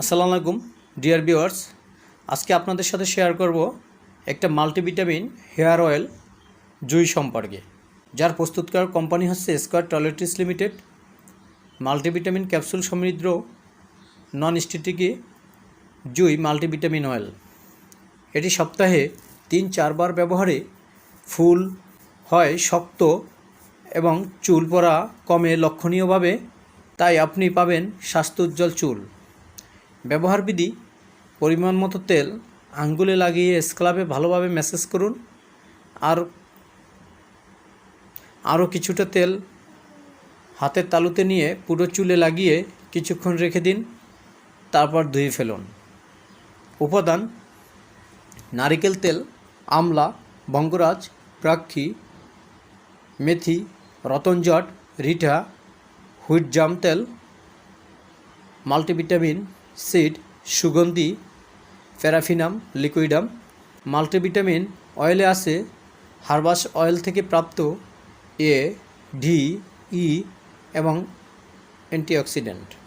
আসসালামু আলাইকুম, dear viewers. আজকে আপনাদের সাথে শেয়ার করব একটা মাল্টিভিটামিন হেয়ার অয়েল জুই সম্পর্কে। যার প্রস্তুতকার কোম্পানি হচ্ছে Square Toiletries Limited multivitamin capsule সমৃদ্ধ নন স্টিটিকি জুই মাল্টিভিটামিন অয়েল। এটি সপ্তাহে তিন চারবার ব্যবহারে ফুল, হয় শক্ত এবং চুল পড়া কমে লক্ষণীয়ভাবে। তাই আপনি পাবেন স্বাস্থ্য উজ্জ্বল চুল। ব্যবহার বিধি পরিমাণ মতো তেল, আঙ্গুলে লাগিয়ে স্ক্লাবে ভালোভাবে ম্যাসেজ করুন, আর আরও কিছুটা তেল হাতের তালুতে নিয়ে পুরো চুলে লাগিয়ে কিছুক্ষণ রেখে দিন, তারপর ধুয়ে ফেলুন। উপাদান, নারিকেল তেল, আমলা, বঙ্গরাজ, প্রাক্ষী, মেথি রতনজট রিঠা হুইট জাম তেল, মাল্টিভিটামিন সিড সুগন্ধি, প্যারাফিনাম, লিকুইডাম, মাল্টিভিটামিন, অয়েলে আছে, হার্বাস অয়েল থেকে প্রাপ্ত এ, ডি, ই এবং অ্যান্টিঅক্সিডেন্ট।